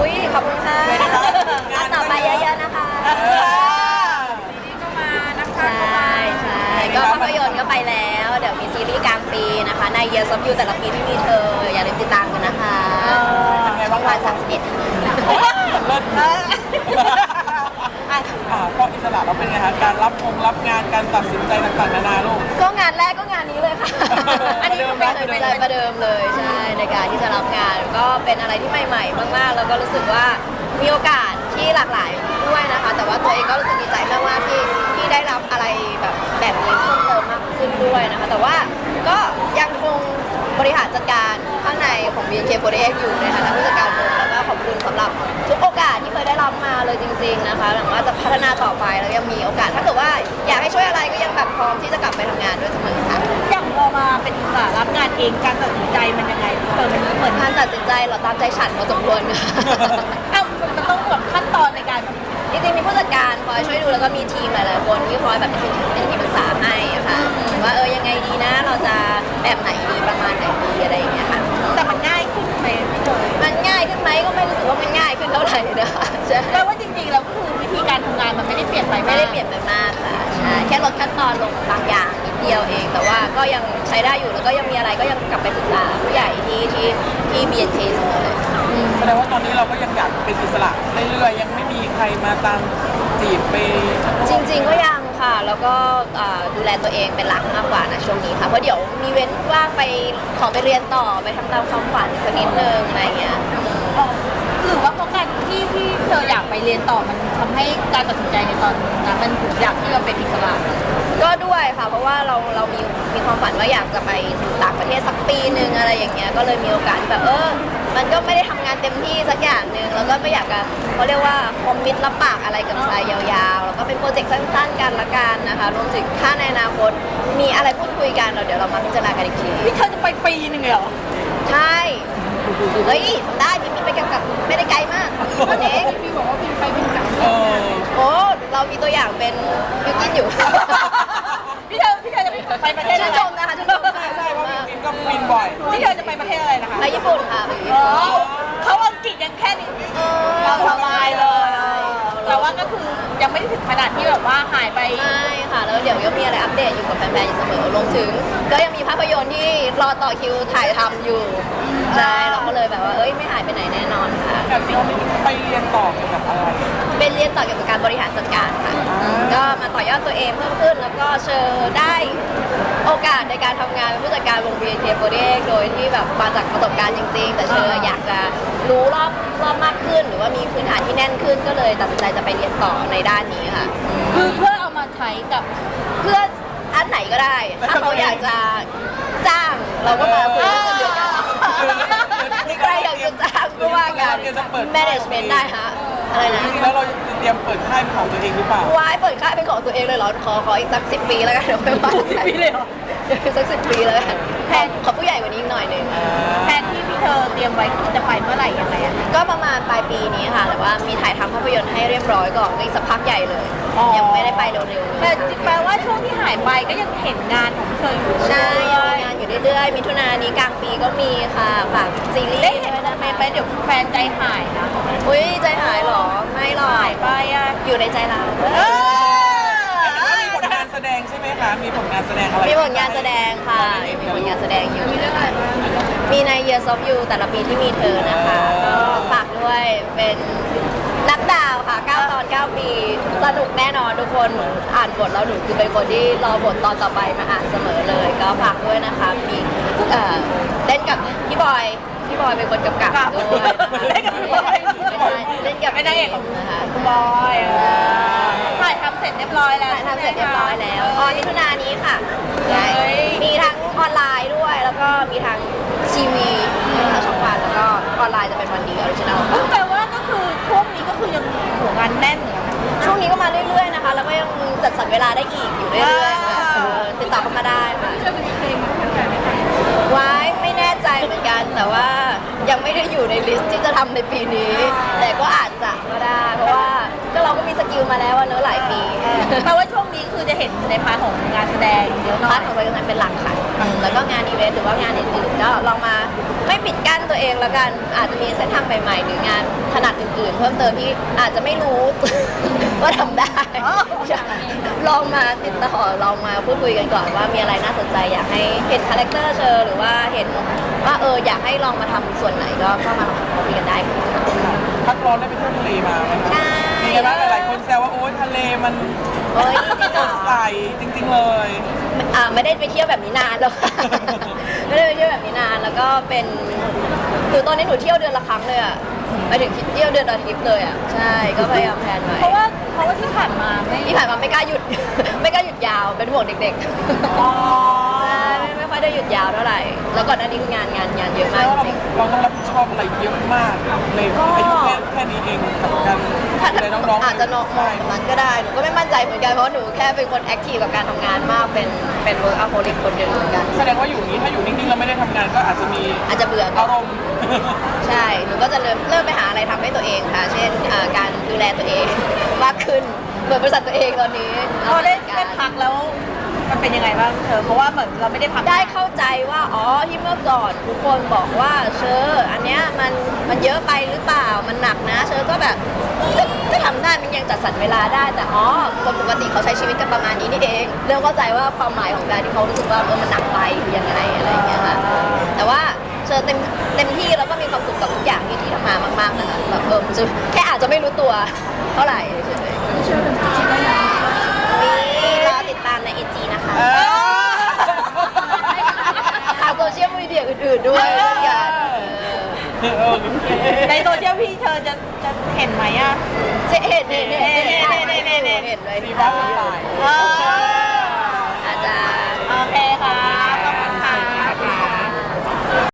อุ้ยขอบคุณค่ะงานต่อไปเยอะๆนะคะก็มานะคะใช่ใช่ก็ภาพยนตร์ก็ไปแล้ว เดี๋ยวมีซีรีส์กลางปีนะคะ ใน Years of You แต่ละปีที่มีเธอ อย่าลืมติดตามกันนะคะเป็นไงบ้างวัคะนสามสิบเอ็ด เลิศ อะ อ่าพออิสระเราเป็นไงคะการรับงงรับงานการตัดสินใจต่างๆนานาลูก ก็งานแรกก็งานนี้เลยค่ะ อันนี้ก็เป็นเป็นเลยประเดิมเลยใช่ในการที่จะรับงานก็เป็นอะไรที่ใหม่ๆมากๆ แล้วก็รู้สึกว่ามีโอกาสที่หลากหลายด้วยนะคะ แต่ว่าตัวเองก็รู้สึกดีใจมากๆที่ที่ได้รับอะไรแบบแบบนี้เพิ่มเติมมากขึ้นด้วยนะคะ แต่ว่าก็ยังคงบริหารจัดการข้างในของ BNK48 อยู่ในฐานะผู้จัดการวงแล้วก็ขอบคุณสำหรับทุกโอกาสที่เค ยได้รับมาเลยจริง ๆนะคะหวังว่าจะพัฒนาต่อไปแล้วยังมีโอกาส ถ้าเกิดว่าอยากให้ช่วยอะไรก็ยังแบบพร้อมที่จะกลับไปทำงานด้วยเสมอค่ะ อย่างพอมาเป็นอิสระรับงานเองการตัดสินใจมันยังไงเออมันเหมือนการตัดสินใจเหราตามใจฉันพอสมควรค่ะ อ้าวมันต้องแบบขั้นตอนในการจริงๆมีผู้จัดการคอยช่วยดูแล้วก็มีทีมหลายๆคนที่คอยแบบเป็นเป็นที่ปรึกษาให้อะค่ะว่าเออยังไงดีนะ เราจะแบบไหนดีประมาณไหนดีอะไรอย่างเงี้ยค่ะ แต่มันง่ายขึ้นไหมพี่เตยมันง่ายขึ้นไหมก็ไม่รู้ สึกว่ามันง่ายขึ้นเท่าไหร่นะคะใช่ แปลว่าจริงๆแล้วก็คือวิธีการทำงานมันไม่ได้เปลี่ยนไปไม่ได้เปลี่ยนไปมากค่ะใช่แค่ลดขั้นตอนลงบางอย่างนิดเดียวเอง แต่ว่าก็ยังใช้ได้อยู่แล้วก็ยังมีอะไรก็ยังกลับไปปรึกษาผู้ใหญ่ที่ที่ที่ BNK เสมอเลยแสดงว่าตอนนี้เราก็ยังอยากเป็นอิสระเรื่อยๆยังไม่มีใครมาตามจีบไปจริงๆก็ยังค่ะ แล้วก็อ่าดูแลตัวเองเป็นหลักมากกว่านะช่วงนี้ค่ะ เพราะเดี๋ยวมีเว้นว่างไปขอไปเรียนต่อไปทำตามความฝันสักนิดนึงอะไรเงี้ย หรือว่าเพราะการ ที่ที่เธออยากไปเรียนต่อมันทำให้การตัดสินใจในตอนนั้นมันถึงอยากที่จะเป็นอิสระ ก็ด้วยค่ะ เพราะว่าเราเรามีมีความฝันว่าอยากจะไปสู่ต่างประเทศสักปีหนึ่งอะไรอย่างเงี้ยก็เลยมีโอกาสที่แบบเออ มันก็ไม่ได้ทำงานเต็มที่สักอย่างหนึ่งแล้วก็ไม่อยากจะเขาเรียกว่าคอมมิตรับปากอะไรกับใครยาวๆแล้วก็เป็นโปรเจกต์สั้นๆกันละกันนะคะรวมถึงถ้าในอนาคตมีอะไรพูดคุยกันเราเดี๋ยวเรามาพิจารณากันอีกทีพี่เธอจะไปปีหนึ่งเลยเหรอ ใช่ เฮ้ยทำได้พี่มีไปกับกับไม่ได้ไกลมากวันนี้พี่บอกว่าพี่ไปเป็นกับเออโอ้เรามีตัวอย่างเป็นยูกินอยู่ พี่เธอพี่เธอจะไปประเทศชื่อะนไรชมนะคะชื่นชมใช่ใช่เพราะจริงๆก็บินบ่อยพี่เธอจะไปประเทศอะไรนะคะไปญี่ปุ่นค่ะไปญี่อ๋อปุ่นเขาอังกฤษยังแค่นี้เออเราสบายเลย แต่ว่าก็คือยังไม่ได้ถึงขนาดที่แบบว่าหายไปใช่ค่ะ แล้วเดี๋ยวยังมีอะไรอัปเดตอยู่กับแฟนๆอยู่เสมอรวมถึง ก็ยังมีภาพยนตร์ที่รอต่อคิวถ่ายทำอยู่ใช่เราก็เลยแบบว่าเอ้ยไม่หายไปไหนแน่นอนค่ะแต่จริงๆไปเรียนต่อเกี่ยวกับอะไร เป็นเรียนต่อเกี่ยวกับการบริหารจัดการค่ะ ก็มาต่อยอดตัวเองเพิ่มขึ้น แล้วก็เชิญได้โอกาสในการทำงานเป็นผู้จัดการวง BNK48 โดยที่แบบมาจากประสบการณ์จริง ๆ แต่เชิญอยากจะ รู้รอบรอบมากขึ้น หรือว่ามีพื้นฐานที่แน่นขึ้นก็เลยตัดสินใจจะไปเรียนต่อในด้านนี้ค่ะ คือเพื่อเอามาใช้กับเพื่ออันไหนก็ได้ ถ้าเขาอยากจะจ้างเราก็มาคุยกันเดียวกันใครอยากจะจ้างก็ว่ากัน management ได้ฮะอะไรนะจริงๆแล้วเราเตรียมเปิดค่ายเป็นของตัวเองหรือเปล่า วายเปิดค่ายเป็นของตัวเองเลยเหรอ ขอขออีกสักสิปีแล้วกันเดี๋ยวค่อยว่าสิบปีเลยเหรอสักสิบปีแล้วกันแพนขอผู้ใหญ่กว่านี้อีกหน่อยหนึง แทนที่พี่เธอเต รียมไว้คือจะไปเมื่อไหร่ยังไงอะก็ประมาณปลายปีนี้ค่ะ แต่ว่ามีถ่ายทำภาพยนตร์ให้เรียบร้อยก่อนก็อีกสักพักใหญ่เลย ยังไม่ได้ไปเร็วๆเลแต่ยแปลว่าช่วงที่หายไปก็ยังเห็นงานของเธออยู่ใช่ยังมีงานอยู่เรื่อยๆมิถุนายนนี้กลางปีก็มีค่ะฝากซีรีส์ได้เห็นด้วยโมนะเมคะนต์ไหมเดี๋ยวแฟนใจหายนะอุ้ยใจหายเหรอไม่หรอกหายไปอะอยู่ในใจเรา เออมีผลงานแส ดงใช่ไหมคะ มีผลงานแสดงอะไรมีผลงานแสดงค่ะมีผลงานแสดงอยู่นะคะมีใน Years of You แต่ละปีที่มีเธอนะคะก็ฝากด้วยเป็นนักดาวค่ะ 9 ตอน 9 ปี สนุกแน่นอนทุกคนหนูอ่านบทแล้วหนูคือเป็นคนที่รอบทตอนต่อไปมาอ่านเสมอเลย ก็ฝากด้วยนะคะ มีเอ่อเล่นกับพี่บอย พี่บอยเป็นคนกำกับด้วยเล่นกับพี่บอยไม่ใช่เล่นกับเป็นนางเอกของนะคะคุณบอย ร็จเรียบร้อยแล้วถ่ายทำเสร็จเรียบร้อยแล้วออนมิถุนายนนี้ค่ะเฮ้ยมีทั้งออนไลน์ด้วย แล้วก็มีทั้งทีวีทางช่องวันแล้วก็ออนไลน์จะเป็นวันดีออริจินัลซึ่งแปลว่าก็คือช่วงนี้ก็คือยังหัวงานแน่นเหมือนกันนะช่วงนี้ก็มาเรื่อยๆนะคะ แล้วก็ยังจัดสรรเวลาได้อีกอยู่เรื่อยๆค่ะอ่าเออติดต่อเข้ามาได้ค่ะจะเป็นเพลงแฟนไหมคะไว้ไม่แน่ใจเหมือนกันแต่ว่ายังไม่ได้อยู่ในลิสต์ที่จะทำในปีนี้ แต่ก็อาจจะก็ได้เพราะว่าก็ เราเราก็มีสกิลมาแล้วอะเนอะหลายปีแปลว่าช่วงนี้คือจะเห็นในพาร์ทของงานแสดงเยอะหน่อพายร์ทของการเป็นหลักค่ะอืมแล้วก็งานอีเวนต์หรือว่างานอื่นๆก็ลองมาไม่ปิดกั้นตัวเองแล้วกันอาจจะมีเส้นทางใหม่ๆ หรืองานถนัดอื่นๆ เพิ่มเติมที่อาจจะไม่รู้ ว่าทำได้ลองมาติดต่อลองมาพูดคุยกันก่อนว่ามีอะไรน่าสนใจอยากให้เห็นคาแรคเตอร์เชอร์หรือว่าเห็นว่าเอออยากให้ลองมาทำส่วนไหนก็เข้ามาคุยกันได้ค่ะ พักร้อนได้ไปเที่ยวทะเลมาไหมคะใช่มี ไงบ้างหลายๆคนแซวว่าโอ๊ยทะเลมันโอ้ยจริงเหสรอดใสจริงๆเลย อ่าไม่ได้ไปเที่ยวแบบนี้นานแล้วค่ะ ไม่ได้ไปเที่ยวแบบนี้นานแล้วก็เป็นคือตอนนี้หนูเที่ยวเดือนละครั้งเลยอะไปถึงเที่ยวเดือนละทริปเลยอะใช่ก็พยายามแพลนไว้เพราะว่าเพราะว่าที่ผ่านมาไม่ที่ผ่านมาไม่กล้าหยุด ไม่กล้าหยุดยาวเป็นห่วงเด็กๆอ๋อใช่ ไม่ไม่ค่อยได้หยุดยาวเท่าไหร่ แล้วก่อนหน้านี้คืองานงานงานเยอะมากแล้วจเราริงเราต้องรับผิดชอบอะไรเยอะมากในอายุแค่แค่นี้เองกับการๆถ้าดูแลน้องๆอาจจะนอกมองแบบนั้นก็ได้ หนูก็ไม่มั่นใจเหมือนกันเพราะหนูแค่เป็นคนแอคทีฟกับการทำงานมาก เป็นเป็นเวิร์กอัพโพลิกคนหนึ่งเหมือนกัน แสดงว่าอยู่อย่างนี้ถ้าอยู่นิ่งๆแล้วไม่ได้ทำงานก็อาจจะมีอาจจะเบื่อก็อารมณ์ ใช่ หนูก็จะเริ่มเริ่มไปหาอะไรทำให้ตัวเองค่ะ เช่นอ่าการดูแลตัวเองมากขึ้น เปิดบริษัทตัวเองตอนนี้พอได้เอาได้จัดการพักแล้วมันเป็นยังไงบ้างเธอเพราะว่าเหมือนเราไม่ได้พักได้เข้าใจว่าอ๋อที่เมื่อก่อนทุกคนบอกว่าเชอร์อันเนี้ยมันมันเยอะไปหรือเปล่ามันหนักนะ เชอร์ก็แบบก็ก็ทำได้มันยังจัดสรรเวลาได้แต่อ๋อคนปกติเขาใช้ชีวิตกันประมาณนี้นี่เอง เริ่มเข้าใจว่าความหมายของการที่เขารู้สึกว่าเออมันหนักไปคือยังไงอะไรอย่างเงี้ยค่ะแต่ว่า เชอร์เต็มเต็มที่แล้วก็มีความสุขกับทุกอย่างที่ที่ทำมามากๆนะคะแบบเออมันจะแค่อาจจะไม่รู้ตัวเท่าไหร่เฉยๆเชื่อเป็นคิดว่ามีรอติดตามในไอจีนะคะเออทางโซเชียลมีเดียอื่นๆด้วยเช่นกันเออโอเคในโซเชียลพี่เธอจะจะเห็นไหมอะ เจ๊เห็นเห็นเห็นเห็นเห็นเห็นเห็นเห็นเห็นเลยสีฟ้าสดใสเอออาจารย์โอเคค่ะ